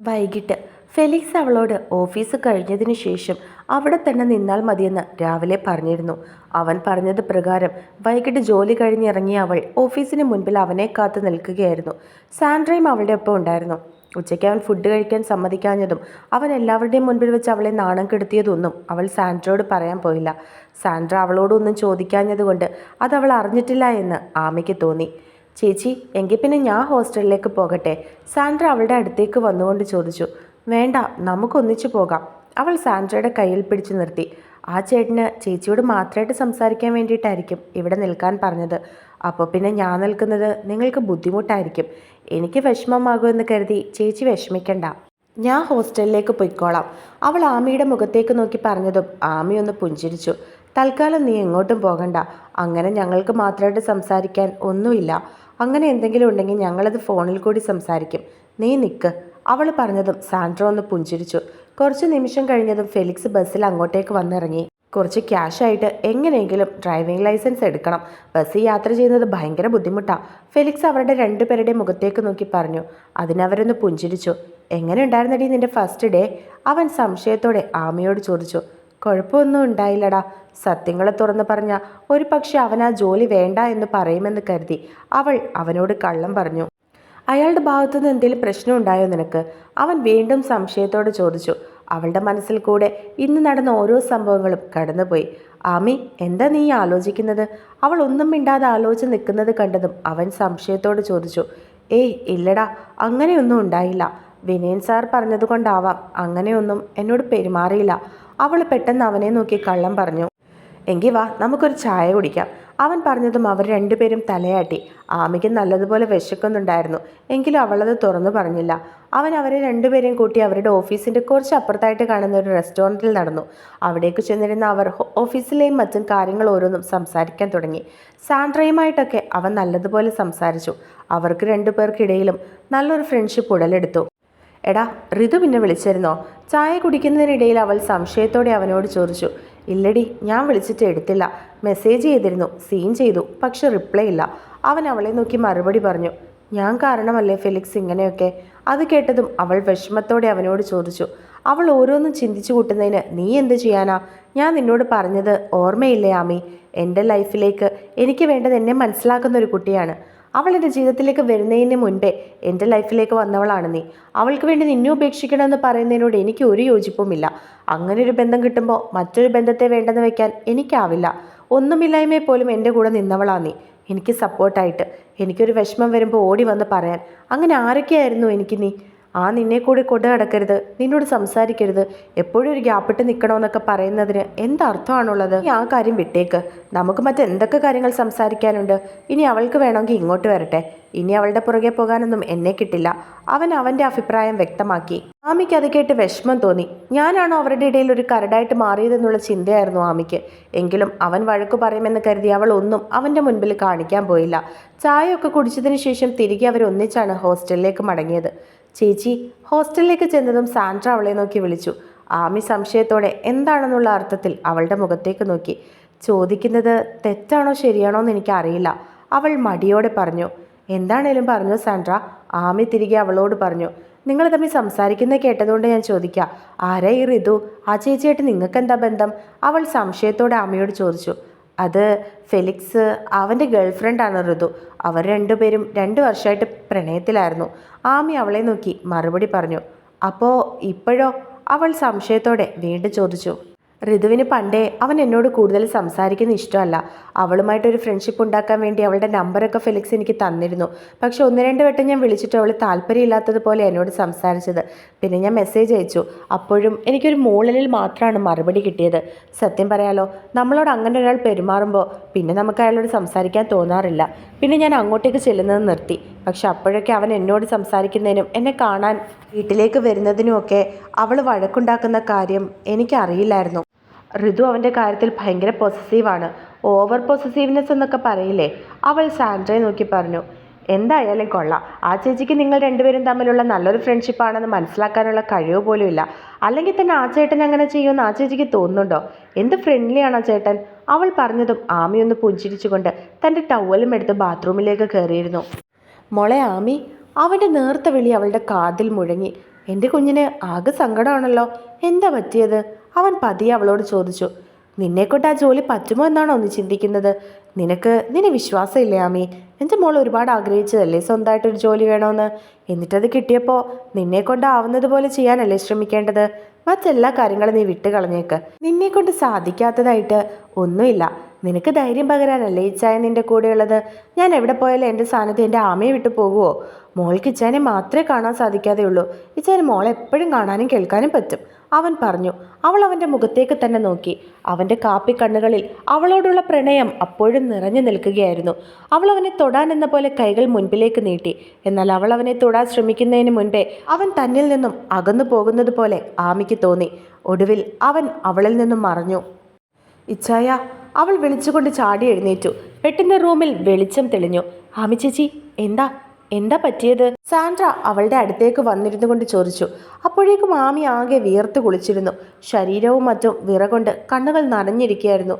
വൈകിട്ട്. ഫെലിക്സ് അവളോട് ഓഫീസ് കഴിഞ്ഞതിന് ശേഷം അവിടെ തന്നെ നിന്നാൽ മതിയെന്ന് രാവിലെ പറഞ്ഞിരുന്നു. അവൻ പറഞ്ഞത് പ്രകാരം വൈകിട്ട് ജോലി കഴിഞ്ഞിറങ്ങിയ അവൾ ഓഫീസിന് മുൻപിൽ അവനെ കാത്തു നിൽക്കുകയായിരുന്നു. സാൻഡ്രയും അവളുടെ ഒപ്പം ഉണ്ടായിരുന്നു. ഉച്ചയ്ക്ക് അവൻ ഫുഡ് കഴിക്കാൻ സമ്മതിക്കാഞ്ഞതും അവൻ എല്ലാവരുടെയും മുൻപിൽ വെച്ച് അവളെ നാണം കെടുത്തിയതൊന്നും അവൾ സാൻഡ്രയോട് പറയാൻ പോയില്ല. സാൻഡ്ര അവളോടൊന്നും ചോദിക്കാഞ്ഞതുകൊണ്ട് അത് അവൾ അറിഞ്ഞിട്ടില്ല എന്ന് ആമയ്ക്ക് തോന്നി. ചേച്ചി എങ്കിൽ പിന്നെ ഞാൻ ഹോസ്റ്റലിലേക്ക് പോകട്ടെ. സാൻഡ്ര അവളുടെ അടുത്തേക്ക് വന്നുകൊണ്ട് ചോദിച്ചു. വേണ്ട നമുക്കൊന്നിച്ചു പോകാം. അവൾ സാൻഡ്രയുടെ കയ്യിൽ പിടിച്ചു നിർത്തി. ആ ചേട്ടന് ചേച്ചിയോട് മാത്രമായിട്ട് സംസാരിക്കാൻ വേണ്ടിയിട്ടായിരിക്കും ഇവിടെ നിൽക്കാൻ പറഞ്ഞത്. അപ്പോൾ പിന്നെ ഞാൻ നിൽക്കുന്നത് നിങ്ങൾക്ക് ബുദ്ധിമുട്ടായിരിക്കും. എനിക്ക് വിഷമമാകുമെന്ന് കരുതി ചേച്ചി വിഷമിക്കണ്ട. ഞാൻ ഹോസ്റ്റലിലേക്ക് പൊയ്ക്കോളാം. അവൾ ആമിയുടെ മുഖത്തേക്ക് നോക്കി പറഞ്ഞതും ആമി ഒന്ന് പുഞ്ചിരിച്ചു. തൽക്കാലം നീ എങ്ങോട്ടും പോകണ്ട. അങ്ങനെ ഞങ്ങൾക്ക് മാത്രമായിട്ട് സംസാരിക്കാൻ ഒന്നുമില്ല. അങ്ങനെ എന്തെങ്കിലും ഉണ്ടെങ്കിൽ ഞങ്ങളത് ഫോണിൽ കൂടി സംസാരിക്കും. നീ നിൽക്ക് അവൾ പറഞ്ഞതും സാൻഡ്രോ ഒന്ന് പുഞ്ചിരിച്ചു. കുറച്ച് നിമിഷം കഴിഞ്ഞതും ഫെലിക്സ് ബസ്സിൽ അങ്ങോട്ടേക്ക് വന്നിറങ്ങി. കുറച്ച് ക്യാഷായിട്ട് എങ്ങനെയെങ്കിലും ഡ്രൈവിംഗ് ലൈസൻസ് എടുക്കണം. ബസ്സിൽ യാത്ര ചെയ്യുന്നത് ഭയങ്കര ബുദ്ധിമുട്ടാണ് ഫെലിക്സ് അവരുടെ രണ്ടുപേരുടെ മുഖത്തേക്ക് നോക്കി പറഞ്ഞു. അതിനവരൊന്ന് പുഞ്ചിരിച്ചു. എങ്ങനെ ഉണ്ടായിരുന്നടി നിന്റെ ഫസ്റ്റ് ഡേ? അവൻ സംശയത്തോടെ ആമയോട് ചോദിച്ചു. കുഴപ്പമൊന്നും ഉണ്ടായില്ലടാ. സത്യങ്ങളെ തുറന്നു പറഞ്ഞ ഒരു പക്ഷെ അവൻ ആ ജോലി വേണ്ട എന്ന് പറയുമെന്ന് കരുതി അവൾ അവനോട് കള്ളം പറഞ്ഞു. അയാളുടെ ഭാഗത്തുനിന്ന് എന്തെങ്കിലും പ്രശ്നം ഉണ്ടായോ നിനക്ക്? അവൻ വീണ്ടും സംശയത്തോട് ചോദിച്ചു. അവളുടെ മനസ്സിൽ കൂടെ ഇന്ന് നടന്ന ഓരോ സംഭവങ്ങളും കടന്നുപോയി. ആമി എന്താ നീ ആലോചിക്കുന്നത്? അവൾ ഒന്നും മിണ്ടാതെ ആലോചിച്ച് നിൽക്കുന്നത് കണ്ടതും അവൻ സംശയത്തോട് ചോദിച്ചു. ഏയ് ഇല്ലടാ അങ്ങനെയൊന്നും ഉണ്ടായില്ല. വിനയൻ സാർ പറഞ്ഞതുകൊണ്ടാവാം അങ്ങനെയൊന്നും എന്നോട് പെരുമാറിയില്ല. അവൾ പെട്ടെന്ന് അവനെ നോക്കി കള്ളം പറഞ്ഞു. എങ്കിൽ വാ നമുക്കൊരു ചായ കുടിക്കാം. അവൻ പറഞ്ഞതും അവർ രണ്ടുപേരും തലയാട്ടി. ആമിക്ക് നല്ലതുപോലെ വിശക്കുന്നുണ്ടായിരുന്നു. എങ്കിലും അവളത് തുറന്നു പറഞ്ഞില്ല. അവൻ അവരെ രണ്ടുപേരെയും കൂട്ടി അവരുടെ ഓഫീസിന്റെ കുറച്ച് അപ്പുറത്തായിട്ട് കാണുന്ന ഒരു റെസ്റ്റോറന്റിൽ നടന്നു. അവിടേക്ക് ചെന്നിരുന്ന അവർ ഓഫീസിലെയും മറ്റും കാര്യങ്ങൾ ഓരോന്നും സംസാരിക്കാൻ തുടങ്ങി. സാൻഡ്രയുമായിട്ടൊക്കെ അവൻ നല്ലതുപോലെ സംസാരിച്ചു. അവർക്ക് രണ്ടുപേർക്കിടയിലും നല്ലൊരു ഫ്രണ്ട്ഷിപ്പ് ഉടലെടുത്തു. എടാ ഋതു പിന്നെ വിളിച്ചിരുന്നോ? ചായ കുടിക്കുന്നതിനിടയിൽ അവൾ സംശയത്തോടെ അവനോട് ചോദിച്ചു. ഇല്ലടി ഞാൻ വിളിച്ചിട്ട് എടുത്തില്ല. മെസ്സേജ് ചെയ്തിരുന്നു സീൻ ചെയ്തു പക്ഷെ റിപ്ലൈ ഇല്ല. അവൻ അവളെ നോക്കി മറുപടി പറഞ്ഞു. ഞാൻ കാരണമല്ലേ ഫെലിക്സ് ഇങ്ങനെയൊക്കെ? അത് കേട്ടതും അവൾ വിഷമത്തോടെ അവനോട് ചോദിച്ചു. അവൾ ഓരോന്നും ചിന്തിച്ചു കൂട്ടുന്നതിന് നീ എന്ത് ചെയ്യാനാ? ഞാൻ നിന്നോട് പറഞ്ഞത് ഓർമ്മയില്ലേ ആമി? എന്റെ ലൈഫിലേക്ക് എനിക്ക് വേണ്ടത് എന്നെ മനസ്സിലാക്കുന്ന ഒരു കുട്ടിയാണ്. അവൾ എന്റെ ജീവിതത്തിലേക്ക് വരുന്നതിന് മുൻപേ എന്റെ ലൈഫിലേക്ക് വന്നവളാണ് നീ. അവൾക്ക് വേണ്ടി നിന്നെ ഉപേക്ഷിക്കണമെന്ന് പറയുന്നതിനോട് എനിക്ക് ഒരു യോജിപ്പുമില്ല. അങ്ങനെ ഒരു ബന്ധം കിട്ടുമ്പോൾ മറ്റൊരു ബന്ധത്തെ വേണ്ടെന്ന് വെക്കാൻ എനിക്കാവില്ല. ഒന്നുമില്ലായ്മയെ പോലും എന്റെ കൂടെ നിന്നവളാ നീ. എനിക്ക് സപ്പോർട്ടായിട്ട് എനിക്കൊരു വിഷമം വരുമ്പോൾ ഓടി വന്ന് പറയാൻ. അങ്ങനെ ആരൊക്കെയായിരുന്നു എനിക്ക് നീ? ആ നിന്നെ കൂടി കൊണ്ടു നടക്കരുത് നിന്നോട് സംസാരിക്കരുത്. എപ്പോഴും ഒരു ഗ്യാപ്പിട്ട് നിൽക്കണമെന്നൊക്കെ പറയുന്നതിന് എന്തർത്ഥമാണുള്ളത് ഈ ആ കാര്യം വിട്ടേക്ക്. നമുക്ക് മറ്റെന്തൊക്കെ കാര്യങ്ങൾ സംസാരിക്കാനുണ്ട്? ഇനി അവൾക്ക് വേണമെങ്കിൽ ഇങ്ങോട്ട് വരട്ടെ. ഇനി അവളുടെ പുറകെ പോകാനൊന്നും എന്നെ കിട്ടില്ല. അവൻ അവന്റെ അഭിപ്രായം വ്യക്തമാക്കി. ആമിക്ക് അത് കേട്ട് വിഷമം തോന്നി. ഞാനാണോ അവരുടെ ഇടയിൽ ഒരു കരടായിട്ട് മാറിയതെന്നുള്ള ചിന്തയായിരുന്നു ആമിക്ക്. എങ്കിലും അവൻ വഴക്കു പറയുമെന്ന് കരുതി അവൾ ഒന്നും അവന്റെ മുൻപിൽ കാണിക്കാൻ പോയില്ല. ചായയൊക്കെ കുടിച്ചതിന് ശേഷം തിരികെ അവരൊന്നിച്ചാണ് ഹോസ്റ്റലിലേക്ക് മടങ്ങിയത്. ചേച്ചി ഹോസ്റ്റലിലേക്ക് ചെന്നതും സാൻഡ്ര അവളെ നോക്കി വിളിച്ചു. ആമി സംശയത്തോടെ എന്താണെന്നുള്ള അർത്ഥത്തിൽ അവളുടെ മുഖത്തേക്ക് നോക്കി. ചോദിക്കുന്നത് തെറ്റാണോ ശരിയാണോ എന്ന് എനിക്കറിയില്ല അവൾ മടിയോടെ പറഞ്ഞു. എന്താണേലും പറഞ്ഞു സാൻഡ്ര. ആമി തിരികെ അവളോട് പറഞ്ഞു. നിങ്ങൾ തമ്മിൽ സംസാരിക്കുന്ന കേട്ടതുകൊണ്ട് ഞാൻ ചോദിക്കാം. ആരാ ഈ ആ ചേച്ചിയായിട്ട് നിങ്ങൾക്ക് എന്താ ബന്ധം? അവൾ സംശയത്തോടെ ആമയോട് ചോദിച്ചു. അത് ഫെലിക്സ് അവന്റെ ഗേൾഫ്രണ്ടാണ് ഋതു. അവർ രണ്ടുപേരും രണ്ട് വർഷമായിട്ട് പ്രണയത്തിലായിരുന്നു. ആമി അവളെ നോക്കി മറുപടി പറഞ്ഞു അപ്പോൾ ഇപ്പോഴോ? അവൾ സംശയത്തോടെ വീണ്ടും ചോദിച്ചു. ഋതുവിന് പണ്ടേ അവൻ എന്നോട് കൂടുതൽ സംസാരിക്കുന്ന ഇഷ്ടമല്ല. അവളുമായിട്ടൊരു ഫ്രണ്ട്ഷിപ്പ് ഉണ്ടാക്കാൻ വേണ്ടി അവളുടെ നമ്പറൊക്കെ ഫെലിക്സ് എനിക്ക് തന്നിരുന്നു. പക്ഷെ ഒന്ന് രണ്ട് വട്ടം ഞാൻ വിളിച്ചിട്ട് അവൾ താല്പര്യമില്ലാത്തതുപോലെ എന്നോട് സംസാരിച്ചത്. പിന്നെ ഞാൻ മെസ്സേജ് അയച്ചു. അപ്പോഴും എനിക്കൊരു മൂളലിൽ മാത്രമാണ് മറുപടി കിട്ടിയത്. സത്യം പറയാലോ നമ്മളോട് അങ്ങനെ ഒരാൾ പെരുമാറുമ്പോൾ പിന്നെ നമുക്ക് അയാളോട് സംസാരിക്കാൻ തോന്നാറില്ല. പിന്നെ ഞാൻ അങ്ങോട്ടേക്ക് ചെല്ലുന്നത് നിർത്തി. പക്ഷെ അപ്പോഴൊക്കെ അവൻ എന്നോട് സംസാരിക്കുന്നതിനും എന്നെ കാണാൻ വീട്ടിലേക്ക് വരുന്നതിനുമൊക്കെ അവൾ വഴക്കുണ്ടാക്കുന്ന കാര്യം എനിക്കറിയില്ലായിരുന്നു. ഋതു അവന്റെ കാര്യത്തിൽ ഭയങ്കര പൊസസീവാണ് ഓവർ പൊസസീവ്നെസ് എന്നൊക്കെ പറയില്ലേ? അവൾ സാൻഡ്രയെ നോക്കി പറഞ്ഞു എന്തായാലും കൊള്ളാം. ആ ചേച്ചിക്ക് നിങ്ങൾ രണ്ടുപേരും തമ്മിലുള്ള നല്ലൊരു ഫ്രണ്ട്ഷിപ്പാണെന്ന് മനസ്സിലാക്കാനുള്ള കഴിവ് പോലും ഇല്ല. അല്ലെങ്കിൽ തന്നെ ആ ചേട്ടൻ അങ്ങനെ ചെയ്യുമെന്ന് ആ ചേച്ചിക്ക് തോന്നുന്നുണ്ടോ? എന്ത് ഫ്രണ്ട്ലിയാണ് ആ ചേട്ടൻ? അവൾ പറഞ്ഞതും ആമി ഒന്ന് പുഞ്ചിരിച്ചുകൊണ്ട് തന്റെ ടവലും എടുത്ത് ബാത്റൂമിലേക്ക് കയറിയിരുന്നു. മോളെ ആമി അവന്റെ നേർത്ത വിളി അവളുടെ കാതിൽ മുഴങ്ങി. എന്റെ കുഞ്ഞിന് ആകെ സങ്കടമാണല്ലോ. എന്താ പറ്റിയത്? അവൻ പതിയെ അവളോട് ചോദിച്ചു നിന്നെക്കൊണ്ട് ആ ജോലി പറ്റുമോ എന്നാണോ ഒന്ന് ചിന്തിക്കുന്നത്? നിനക്ക് നിന്നെ വിശ്വാസമില്ലേ ആമി? എന്റെ മോൾ ഒരുപാട് ആഗ്രഹിച്ചതല്ലേ സ്വന്തമായിട്ടൊരു ജോലി വേണമെന്ന് എന്നിട്ടത് കിട്ടിയപ്പോൾ നിന്നെക്കൊണ്ട് ആവുന്നത് പോലെ ചെയ്യാനല്ലേ ശ്രമിക്കേണ്ടത്? മറ്റെല്ലാ കാര്യങ്ങളും നീ വിട്ട് കളഞ്ഞേക്ക് നിന്നെക്കൊണ്ട് സാധിക്കാത്തതായിട്ട് ഒന്നുമില്ല. നിനക്ക് ധൈര്യം പകരാനല്ലേ ഇച്ചായ നിന്റെ കൂടെയുള്ളത്? ഞാൻ എവിടെ പോയാലും എന്റെ സ്ഥാനത്ത് എന്റെ ആമയെ വിട്ടു പോകുമോ മോൾക്ക് ഇച്ചാനെ മാത്രമേ കാണാൻ സാധിക്കാതെയുള്ളൂ. ഇച്ചാന് മോളെ എപ്പോഴും കാണാനും കേൾക്കാനും പറ്റും. അവൻ പറഞ്ഞു അവൾ അവന്റെ മുഖത്തേക്ക് തന്നെ നോക്കി. അവന്റെ കാപ്പി കണ്ണുകളിൽ അവളോടുള്ള പ്രണയം അപ്പോഴും നിറഞ്ഞു നിൽക്കുകയായിരുന്നു. അവൾ അവനെ തൊടാൻ എന്ന പോലെ കൈകൾ മുൻപിലേക്ക് നീട്ടി. എന്നാൽ അവൾ അവനെ തൊടാൻ ശ്രമിക്കുന്നതിന് മുൻപേ അവൻ തന്നിൽ നിന്നും അകന്നു പോകുന്നത് പോലെ ആമിക്ക് തോന്നി. ഒടുവിൽ അവൻ അവളിൽ നിന്നും മറഞ്ഞു. ഇച്ചായ അവൾ വിളിച്ചുകൊണ്ട് ചാടി എഴുന്നേറ്റു. പെട്ടെന്ന് റൂമിൽ വെളിച്ചം തെളിഞ്ഞു. ആമി ചേച്ചി എന്താ? എന്താ പറ്റിയത്? സാൻഡ്ര അവളുടെ അടുത്തേക്ക് വന്നിരുന്നു കൊണ്ട് ചോദിച്ചു. അപ്പോഴേക്കും മാമി ആകെ വിയർത്ത് കുളിച്ചിരുന്നു. ശരീരവും മറ്റും വിറകൊണ്ട് കണ്ണുകൾ നനഞ്ഞിരിക്കുകയായിരുന്നു.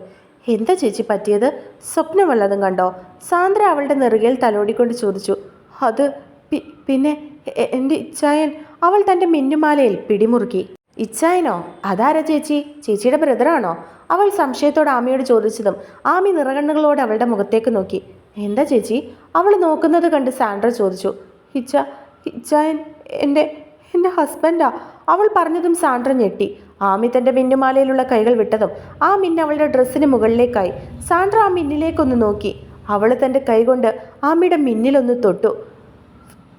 എന്താ ചേച്ചി പറ്റിയത്? സ്വപ്നം വല്ലതും കണ്ടോ? സാന്ദ്ര അവളുടെ നെറുകയിൽ തലോടിക്കൊണ്ട് ചോദിച്ചു. അത് പിന്നെ എന്റെ ഇച്ചായൻ അവൾ തന്റെ മിന്നുമാലയിൽ പിടിമുറുക്കി. ഇച്ചായനോ? അതാരാ ചേച്ചി? ചേച്ചിയുടെ ബ്രദറാണോ? അവൾ സംശയത്തോട് ആമിയോട് ചോദിച്ചതും ആമി നിറകണ്ണുകളോട് അവളുടെ മുഖത്തേക്ക് നോക്കി. എന്താ ചേച്ചി? അവൾ നോക്കുന്നത് കണ്ട് സാൻഡ്ര ചോദിച്ചു ഹിച്ച ഇച്ചായൻ എന്റെ എന്റെ ഹസ്ബൻഡാ? അവൾ പറഞ്ഞതും സാൻഡ്ര ഞെട്ടി. ആമി തന്റെ മിന്നുമാലയിലുള്ള കൈകൾ വിട്ടതും ആ മിന്ന് അവളുടെ ഡ്രസ്സിന് മുകളിലേക്കായി. സാൻഡ്ര ആ മിന്നിലേക്കൊന്ന് നോക്കി. അവൾ തന്റെ കൈകൊണ്ട് ആമിയുടെ മിന്നിലൊന്ന് തൊട്ടു.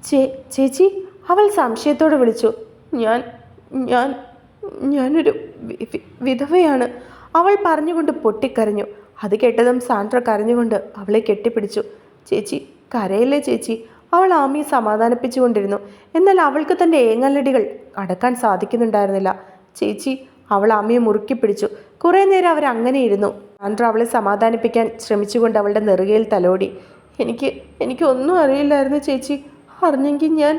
ചേ ചേച്ചി അവൾ സംശയത്തോട് വിളിച്ചു. ഞാൻ ഞാൻ ഞാനൊരു വിധവയാണ് അവൾ പറഞ്ഞുകൊണ്ട് പൊട്ടിക്കരഞ്ഞു. അത് കേട്ടതും സാൻഡ്ര കരഞ്ഞുകൊണ്ട് അവളെ കെട്ടിപ്പിടിച്ചു. ചേച്ചി കരയല്ലേ ചേച്ചി? അവൾ ആമിയെ സമാധാനിപ്പിച്ചുകൊണ്ടിരുന്നു. എന്നാൽ അവൾക്ക് തന്റെ ഏങ്ങല്ലടികൾ അടക്കാൻ സാധിക്കുന്നുണ്ടായിരുന്നില്ല. ചേച്ചി അവൾ ആമിയെ മുറുക്കി പിടിച്ചു. കുറേ നേരം അവർ അങ്ങനെ ഇരുന്നു. ആൻഡ്ര അവളെ സമാധാനിപ്പിക്കാൻ ശ്രമിച്ചുകൊണ്ട് അവളുടെ നെറുകയിൽ തലോടി. എനിക്ക് എനിക്ക് ഒന്നും അറിയില്ലായിരുന്നു ചേച്ചി. അറിഞ്ഞെങ്കിൽ ഞാൻ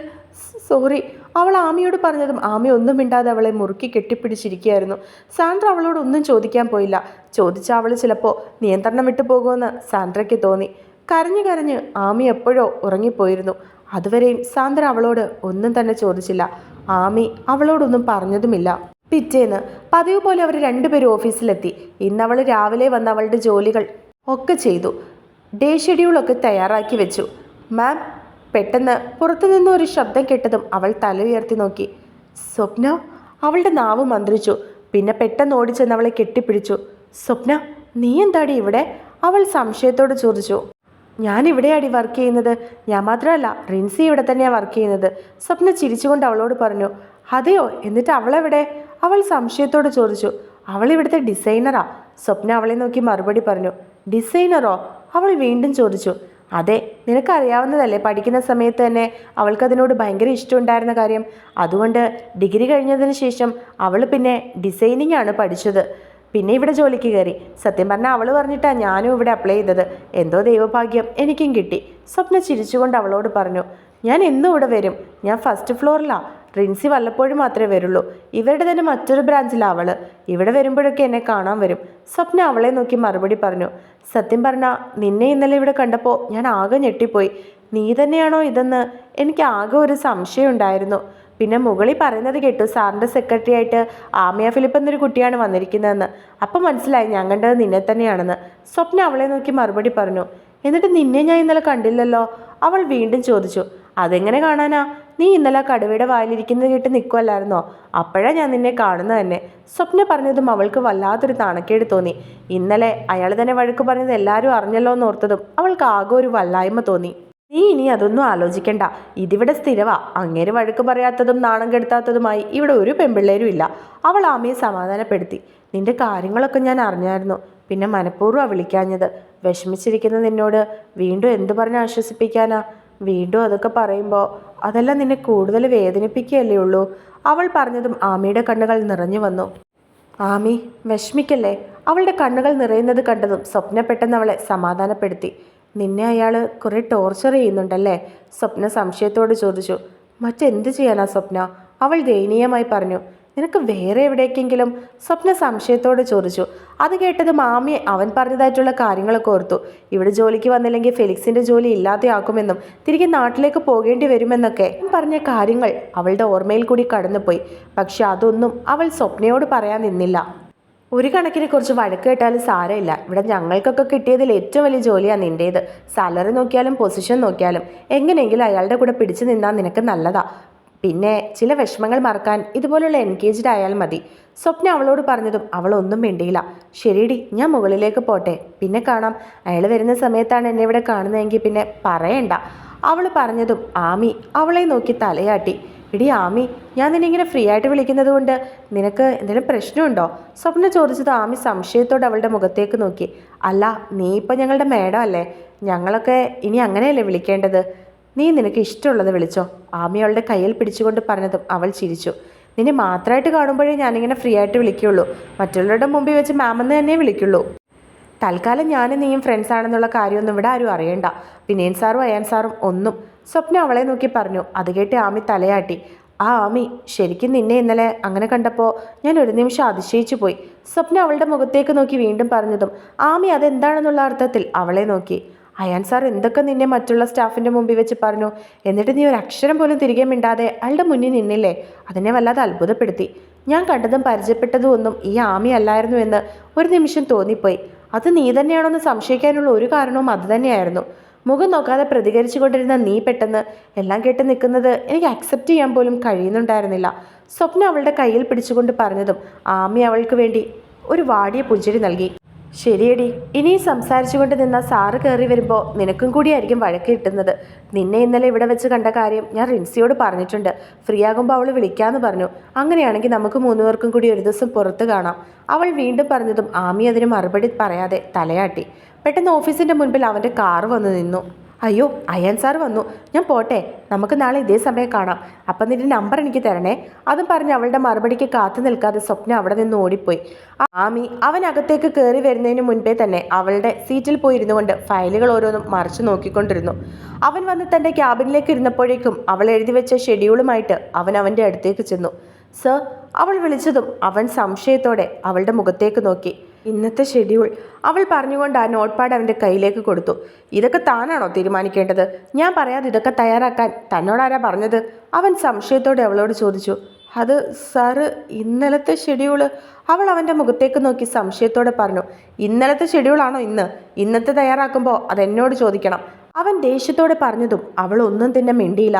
സോറി. അവൾ ആമിയോട് പറഞ്ഞതും ആമി ഒന്നും മിണ്ടാതെ അവളെ മുറുക്കി കെട്ടിപ്പിടിച്ചിരിക്കുകയായിരുന്നു. സാൻഡ്ര അവളോട് ഒന്നും ചോദിക്കാൻ പോയില്ല. ചോദിച്ചാൽ അവൾ ചിലപ്പോൾ നിയന്ത്രണം വിട്ടു പോകുമെന്ന് സാൻഡ്രയ്ക്ക് തോന്നി. കരഞ്ഞു കരഞ്ഞ് ആമി എപ്പോഴോ ഉറങ്ങിപ്പോയിരുന്നു. അതുവരെയും സാന്ദ്ര അവളോട് ഒന്നും തന്നെ ചോദിച്ചില്ല. ആമി അവളോടൊന്നും പറഞ്ഞതുമില്ല. പിറ്റേന്ന് പതിവ് പോലെ അവർ രണ്ടുപേരും ഓഫീസിലെത്തി. ഇന്ന് അവൾ രാവിലെ വന്ന അവളുടെ ജോലികൾ ഒക്കെ ചെയ്തു. ഡേ ഷെഡ്യൂളൊക്കെ തയ്യാറാക്കി വെച്ചു. മാം പെട്ടെന്ന് പുറത്തുനിന്ന് ഒരു ശബ്ദം കേട്ടതും അവൾ തല ഉയർത്തി നോക്കി. സ്വപ്ന അവളുടെ നാവ് മന്ത്രിച്ചു. പിന്നെ പെട്ടെന്ന് ഓടിച്ചെന്ന് അവളെ കെട്ടിപ്പിടിച്ചു. സ്വപ്ന നീ എന്താടി ഇവിടെ? അവൾ സംശയത്തോട് ചോദിച്ചു. ഞാൻ ഇവിടെയാടി വർക്ക് ചെയ്യുന്നത്. ഞാൻ മാത്രമല്ല റിൻസി ഇവിടെ തന്നെയാണ് വർക്ക് ചെയ്യുന്നത്. സ്വപ്ന ചിരിച്ചുകൊണ്ട് അവളോട് പറഞ്ഞു അതെയോ എന്നിട്ട് അവളെവിടെ? അവൾ സംശയത്തോട് ചോദിച്ചു അവൾ ഇവിടുത്തെ ഡിസൈനറാ സ്വപ്ന അവളെ നോക്കി മറുപടി പറഞ്ഞു ഡിസൈനറോ അവൾ വീണ്ടും ചോദിച്ചു അതെ നിനക്കറിയാവുന്നതല്ലേ പഠിക്കുന്ന സമയത്ത് തന്നെ അവൾക്കതിനോട് ഭയങ്കര ഇഷ്ടമുണ്ടായിരുന്ന കാര്യം. അതുകൊണ്ട് ഡിഗ്രി കഴിഞ്ഞതിന് ശേഷം അവൾ പിന്നെ ഡിസൈനിങ് ആണ് പഠിച്ചത്. പിന്നെ ഇവിടെ ജോലിക്ക് കയറി. സത്യം പറഞ്ഞാൽ അവൾ പറഞ്ഞിട്ടാണ് ഞാനും ഇവിടെ അപ്ലൈ ചെയ്തത്. എന്തോ ദൈവഭാഗ്യം എനിക്കും കിട്ടി. സ്വപ്ന ചിരിച്ചുകൊണ്ട് അവളോട് പറഞ്ഞു ഞാൻ എന്നും ഇവിടെ വരും. ഞാൻ ഫസ്റ്റ് ഫ്ലോറിലാണ് റിൻസി വല്ലപ്പോഴും മാത്രമേ വരുള്ളൂ. ഇവരുടെ തന്നെ മറ്റൊരു ബ്രാഞ്ചിലാണ് അവൾ. ഇവിടെ വരുമ്പോഴൊക്കെ എന്നെ കാണാൻ വരും. സ്വപ്ന അവളെ നോക്കി മറുപടി പറഞ്ഞു സത്യം പറഞ്ഞാൽ നിന്നെ ഇന്നലെ ഇവിടെ കണ്ടപ്പോൾ ഞാൻ ആകെ ഞെട്ടിപ്പോയി. നീ തന്നെയാണോ ഇതെന്ന് എനിക്ക് ആകെ ഒരു സംശയം ഉണ്ടായിരുന്നു. പിന്നെ മുകളിൽ പറയുന്നത് കേട്ടു സാറിന്റെ സെക്രട്ടറി ആയിട്ട് ആമിയ ഫിലിപ്പ് എന്നൊരു കുട്ടിയാണ് വന്നിരിക്കുന്നതെന്ന്. അപ്പം മനസ്സിലായി ഞാൻ കണ്ടത് നിന്നെ തന്നെയാണെന്ന്. സ്വപ്ന അവളെ നോക്കി മറുപടി പറഞ്ഞു എന്നിട്ട് നിന്നെ ഞാൻ ഇന്നലെ കണ്ടില്ലല്ലോ? അവൾ വീണ്ടും ചോദിച്ചു അതെങ്ങനെ കാണാനാ? നീ ഇന്നലെ കടുവയുടെ വായിലിരിക്കുന്നത് കേട്ട് നിൽക്കുമല്ലായിരുന്നോ അപ്പോഴാണ് ഞാൻ നിന്നെ കാണുന്നത് തന്നെ. സ്വപ്ന പറഞ്ഞതും അവൾക്ക് വല്ലാത്തൊരു നാണക്കേട് തോന്നി. ഇന്നലെ അയാൾ തന്നെ വഴക്ക് പറഞ്ഞത് എല്ലാവരും അറിഞ്ഞല്ലോ എന്ന് ഓർത്തതും അവൾക്ക് ആകെ ഒരു വല്ലായ്മ തോന്നി. നീ ഇനി അതൊന്നും ആലോചിക്കണ്ട. ഇതിവിടെ സ്ഥിരവാ. അങ്ങേര് വഴക്ക് പറയാത്തതും നാണം കെടുത്താത്തതുമായി ഇവിടെ ഒരു പെൺപിള്ളേരും ഇല്ല. അവൾ ആമയെ സമാധാനപ്പെടുത്തി. നിന്റെ കാര്യങ്ങളൊക്കെ ഞാൻ അറിഞ്ഞായിരുന്നു. പിന്നെ മനഃപൂർവം വിളിക്കാഞ്ഞത്. വിഷമിച്ചിരിക്കുന്ന നിന്നോട് വീണ്ടും എന്തു പറഞ്ഞ് ആശ്വസിപ്പിക്കാനാ? വീണ്ടും അതൊക്കെ പറയുമ്പോൾ അതെല്ലാം നിന്നെ കൂടുതൽ വേദനിപ്പിക്കുകയല്ലേ ഉള്ളൂ? അവൾ പറഞ്ഞതും ആമിയുടെ കണ്ണുകൾ നിറഞ്ഞു വന്നു. ആമി വിഷമിക്കല്ലേ? അവളുടെ കണ്ണുകൾ നിറയുന്നത് കണ്ടതും സ്വപ്ന പെട്ടെന്ന് അവളെ സമാധാനപ്പെടുത്തി. നിന്നെ അയാൾ കുറെ ടോർച്ചർ ചെയ്യുന്നുണ്ടല്ലേ? സ്വപ്ന സംശയത്തോട് ചോദിച്ചു. മറ്റെന്ത് ചെയ്യാനാ സ്വപ്ന? അവൾ ദയനീയമായി പറഞ്ഞു. നിനക്ക് വേറെ എവിടേക്കെങ്കിലും? സ്വപ്ന സംശയത്തോട് ചോദിച്ചു. അത് കേട്ടത് മാമിയെ അവൻ പറഞ്ഞതായിട്ടുള്ള കാര്യങ്ങളൊക്കെ ഓർത്തു. ഇവിടെ ജോലിക്ക് വന്നില്ലെങ്കിൽ ഫെലിക്സിന്റെ ജോലി ഇല്ലാതെയാക്കുമെന്നും തിരികെ നാട്ടിലേക്ക് പോകേണ്ടി വരുമെന്നൊക്കെ പറഞ്ഞ കാര്യങ്ങൾ അവളുടെ ഓർമ്മയിൽ കൂടി കടന്നുപോയി. പക്ഷെ അതൊന്നും അവൾ സ്വപ്നയോട് പറയാൻ നിന്നില്ല. ഒരു കണക്കിനെ കുറച്ച് വഴക്ക് കേട്ടാലും സാരമില്ല. ഇവിടെ ഞങ്ങൾക്കൊക്കെ കിട്ടിയതിൽ ഏറ്റവും വലിയ ജോലിയാണ് നിന്റേത് സാലറി നോക്കിയാലും പൊസിഷൻ നോക്കിയാലും. എങ്ങനെയെങ്കിലും അയാളുടെ കൂടെ പിടിച്ചു നിന്നാൽ നിനക്ക് നല്ലതാ. പിന്നെ ചില വിഷമങ്ങൾ മറക്കാൻ ഇതുപോലുള്ള എൻഗേജ്ഡ് ആയാൽ മതി. സ്വപ്ന അവളോട് പറഞ്ഞതും അവളൊന്നും ഒന്നും മിണ്ടിയില്ല. ശരിയടി ഞാൻ മുകളിലേക്ക് പോട്ടെ. പിന്നെ കാണാം. അയാൾ വരുന്ന സമയത്താണ് എന്നെ ഇവിടെ കാണുന്നതെങ്കിൽ പിന്നെ പറയണ്ട. അവൾ പറഞ്ഞതും ആമി അവളെ നോക്കി തലയാട്ടി. എടി ആമി ഞാൻ നിന്നെ ഇങ്ങനെ ഫ്രീ ആയിട്ട് വിളിക്കുന്നത് കൊണ്ട് നിനക്ക് എന്തെങ്കിലും പ്രശ്നമുണ്ടോ? സ്വപ്ന ചോദിച്ചത് ആമി സംശയത്തോടെ അവളുടെ മുഖത്തേക്ക് നോക്കി. അല്ല നീ ഇപ്പം ഞങ്ങളുടെ മേഡം അല്ലേ ഞങ്ങളൊക്കെ ഇനി അങ്ങനെയല്ലേ വിളിക്കേണ്ടത്? നീ നിനക്ക് ഇഷ്ടമുള്ളത് വിളിച്ചോ. ആമി അവളുടെ കയ്യിൽ പിടിച്ചുകൊണ്ട് പറഞ്ഞതും അവൾ ചിരിച്ചു. നിന്നെ മാത്രമായിട്ട് കാണുമ്പോഴേ ഞാനിങ്ങനെ ഫ്രീ ആയിട്ട് വിളിക്കുള്ളൂ. മറ്റുള്ളവരുടെ മുമ്പിൽ വെച്ച് മാമെന്ന് തന്നെ വിളിക്കുള്ളൂ. തൽക്കാലം ഞാനും നീയും ഫ്രണ്ട്സ് ആണെന്നുള്ള കാര്യമൊന്നും ഇവിടെ ആരും അറിയണ്ട. വിനയൻ സാറും അയാൻ സാറും ഒന്നും സ്വപ്ന അവളെ നോക്കി പറഞ്ഞു അത് കേട്ട് ആമി തലയാട്ടി. ആ ആമി ശരിക്കും നിന്നെ ഇന്നലെ അങ്ങനെ കണ്ടപ്പോൾ ഞാൻ ഒരു നിമിഷം അതിശയിച്ചു പോയി. സ്വപ്ന അവളുടെ മുഖത്തേക്ക് നോക്കി വീണ്ടും പറഞ്ഞതും ആമി അതെന്താണെന്നുള്ള അർത്ഥത്തിൽ അവളെ നോക്കി. അയാൻ സാർ എന്തൊക്കെ നിന്നെ മറ്റുള്ള സ്റ്റാഫിന്റെ മുമ്പിൽ വെച്ച് പറഞ്ഞു? എന്നിട്ട് നീ ഒരു അക്ഷരം പോലും തിരികെ മിണ്ടാതെ അയാളുടെ മുന്നിൽ നിന്നില്ലേ? അതിനെ വല്ലാതെ അത്ഭുതപ്പെടുത്തി. ഞാൻ കണ്ടതും പരിചയപ്പെട്ടതും ഒന്നും ഈ ആമി അല്ലായിരുന്നു എന്ന് ഒരു നിമിഷം തോന്നിപ്പോയി. അത് നീ തന്നെയാണോ എന്ന് സംശയിക്കാനുള്ള ഒരു കാരണവും അത് തന്നെയായിരുന്നു. മുഖം നോക്കാതെ പ്രതികരിച്ചു കൊണ്ടിരുന്ന നീ പെട്ടെന്ന് എല്ലാം കേട്ട് നിൽക്കുന്നത് എനിക്ക് അക്സെപ്റ്റ് ചെയ്യാൻ പോലും കഴിയുന്നുണ്ടായിരുന്നില്ല. സ്വപ്ന അവളുടെ കയ്യിൽ പിടിച്ചുകൊണ്ട് പറഞ്ഞതും ആമി അവൾക്ക് വേണ്ടി ഒരു വാടിയ പുഞ്ചിരി നൽകി. ശരിയടി ഇനിയും സംസാരിച്ചുകൊണ്ട് നിന്ന സാറ് കയറി വരുമ്പോൾ നിനക്കും കൂടിയായിരിക്കും വഴക്ക് കിട്ടുന്നത്. നിന്നെ ഇന്നലെ ഇവിടെ വെച്ച് കണ്ട കാര്യം ഞാൻ റിൻസിയോട് പറഞ്ഞിട്ടുണ്ട്. ഫ്രീ ആകുമ്പോൾ അവൾ വിളിക്കാമെന്ന് പറഞ്ഞു. അങ്ങനെയാണെങ്കിൽ നമുക്ക് മൂന്നുപേർക്കും കൂടി ഒരു ദിവസം പുറത്ത് കാണാം. അവൾ വീണ്ടും പറഞ്ഞതും ആമി അതിന് മറുപടി പറയാതെ തലയാട്ടി. പെട്ടെന്ന് ഓഫീസിന്റെ മുൻപിൽ അവന്റെ കാർ വന്ന് നിന്നു. അയ്യോ അയാൻ സാർ വന്നു. ഞാൻ പോട്ടെ നമുക്ക് നാളെ ഇതേ സമയം കാണാം. അപ്പം നിന്റെ നമ്പർ എനിക്ക് തരണേ. അതും പറഞ്ഞ് അവളുടെ മറുപടിക്ക് കാത്തു നിൽക്കാതെ സ്വപ്ന അവിടെ നിന്ന് ഓടിപ്പോയി. ആമി അവൻ അകത്തേക്ക് കയറി വരുന്നതിന് മുൻപേ തന്നെ അവളുടെ സീറ്റിൽ പോയി ഇരുന്നുകൊണ്ട് ഫയലുകൾ ഓരോന്നും മറിച്ചു നോക്കിക്കൊണ്ടിരുന്നു. അവൻ വന്ന് തന്റെ ക്യാബിനിലേക്ക് ഇരുന്നപ്പോഴേക്കും അവൾ എഴുതി വെച്ച ഷെഡ്യൂളുമായിട്ട് അവൻ അവന്റെ അടുത്തേക്ക് ചെന്നു. സർ അവൾ വിളിച്ചതും അവൻ സംശയത്തോടെ അവളുടെ മുഖത്തേക്ക് നോക്കി. ഇന്നത്തെ ഷെഡ്യൂൾ അവൾ പറഞ്ഞുകൊണ്ട് ആ നോട്ട്പാഡ് അവന്റെ കയ്യിലേക്ക് കൊടുത്തു. ഇതൊക്കെ താനാണോ തീരുമാനിക്കേണ്ടത്? ഞാൻ പറയാതെ ഇതൊക്കെ തയ്യാറാക്കാൻ തന്നോടാരാ പറഞ്ഞത്? അവൻ സംശയത്തോടെ അവളോട് ചോദിച്ചു. അത് സാറ് ഇന്നലത്തെ ഷെഡ്യൂൾ അവൾ അവന്റെ മുഖത്തേക്ക് നോക്കി സംശയത്തോടെ പറഞ്ഞു. ഇന്നലത്തെ ഷെഡ്യൂളാണോ ഇന്ന്? ഇന്നത്തെ തയ്യാറാക്കുമ്പോൾ അതെന്നോട് ചോദിക്കണം. അവൻ ദേഷ്യത്തോടെ പറഞ്ഞതും അവൾ ഒന്നും തന്നെ മിണ്ടിയില്ല.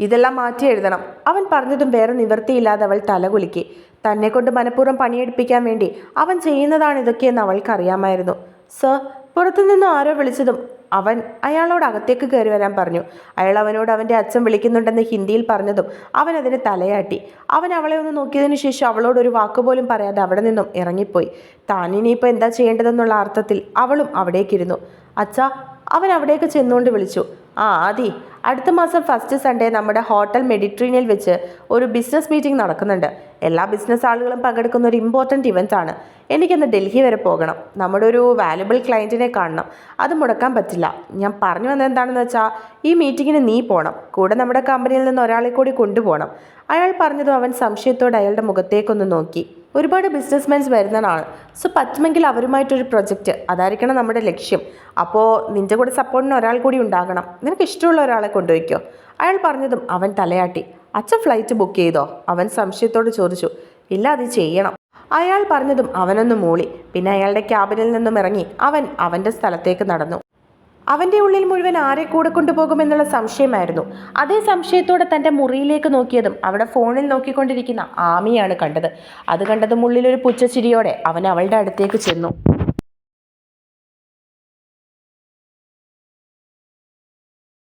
ഇതെല്ലാം മാറ്റി എഴുതണം. അവൻ പറഞ്ഞതും വേറെ നിവൃത്തിയില്ലാതെ അവൾ തലകുലുക്കി തന്നെ കൊണ്ട് മനഃപൂർവം പണിയെടുപ്പിക്കാൻ വേണ്ടി അവൻ ചെയ്യുന്നതാണ് ഇതൊക്കെയെന്ന് അവൾക്കറിയാമായിരുന്നു. സർ പുറത്തുനിന്ന് ആരോ വിളിച്ചതും അവൻ അയാളോട് അകത്തേക്ക് കയറി വരാൻ പറഞ്ഞു. അയാൾ അവനോട് അവന്റെ അച്ഛൻ വിളിക്കുന്നുണ്ടെന്ന് ഹിന്ദിയിൽ പറഞ്ഞതും അവൻ അതിന് തലയാട്ടി. അവൻ അവളെ ഒന്ന് നോക്കിയതിനു ശേഷം അവളോട് ഒരു വാക്കുപോലും പറയാതെ അവിടെ നിന്നും ഇറങ്ങിപ്പോയി. താൻ ഇനിയിപ്പോൾ എന്താ ചെയ്യേണ്ടതെന്നുള്ള അർത്ഥത്തിൽ അവളും അവിടേക്കിരുന്നു. അച്ഛ അവൻ അവിടേക്ക് ചെന്നുകൊണ്ട് വിളിച്ചു. ആ ആദി അടുത്ത മാസം ഫസ്റ്റ് സൺഡേ നമ്മുടെ ഹോട്ടൽ മെഡിറ്ററേനിയൽ വെച്ച് ഒരു ബിസിനസ് മീറ്റിംഗ് നടക്കുന്നുണ്ട്. എല്ലാ ബിസിനസ് ആളുകളും പങ്കെടുക്കുന്ന ഒരു ഇമ്പോർട്ടന്റ് ഇവന്റ് ആണ്. എനിക്കൊന്ന് ഡൽഹി വരെ പോകണം. നമ്മുടെ ഒരു വാല്യുബിൾ ക്ലയന്റിനെ കാണണം. അത് മുടക്കാൻ പറ്റില്ല. ഞാൻ പറഞ്ഞു വന്നത് എന്താണെന്ന് വെച്ചാൽ ഈ മീറ്റിങ്ങിന് നീ പോകണം കൂടെ നമ്മുടെ കമ്പനിയിൽ നിന്ന് ഒരാളെ കൂടി കൊണ്ടുപോകണം. അയാൾ പറഞ്ഞതും അവൻ സംശയത്തോടെ അയാളുടെ മുഖത്തേക്കൊന്ന് നോക്കി. ഒരുപാട് ബിസിനസ്മെൻസ് വരുന്നതാണ്. സോ പറ്റുമെങ്കിൽ അവരുമായിട്ടൊരു പ്രൊജക്റ്റ് അതായിരിക്കണം നമ്മുടെ ലക്ഷ്യം. അപ്പോൾ നിന്റെ കൂടെ സപ്പോർട്ടിന് ഒരാൾ കൂടി ഉണ്ടാകണം. നിനക്ക് ഇഷ്ടമുള്ള ഒരാളെ കൊണ്ടുപോയിക്കോ. അയാൾ പറഞ്ഞതും അവൻ തലയാട്ടി. അച്ഛൻ ഫ്ലൈറ്റ് ബുക്ക് ചെയ്തോ? അവൻ സംശയത്തോട് ചോദിച്ചു. ഇല്ല അത് ചെയ്യണം. അയാൾ പറഞ്ഞതും അവനൊന്ന് മൂളി. പിന്നെ അയാളുടെ ക്യാബിനിൽ നിന്നും ഇറങ്ങി. അവൻ അവന്റെ സ്ഥലത്തേക്ക് നടന്നു. അവന്റെ ഉള്ളിൽ മുഴുവൻ ആരെ കൂടെ കൊണ്ടുപോകുമെന്നുള്ള സംശയമായിരുന്നു. അതേ സംശയത്തോടെ തന്റെ മുറിയിലേക്ക് നോക്കിയതും അവിടെ ഫോണിൽ നോക്കിക്കൊണ്ടിരിക്കുന്ന ആമിയാണ് കണ്ടത്. അത് കണ്ടതും ഉള്ളിലൊരു പുച്ഛച്ചിരിയോടെ അവൻ അവളുടെ അടുത്തേക്ക് ചെന്നു.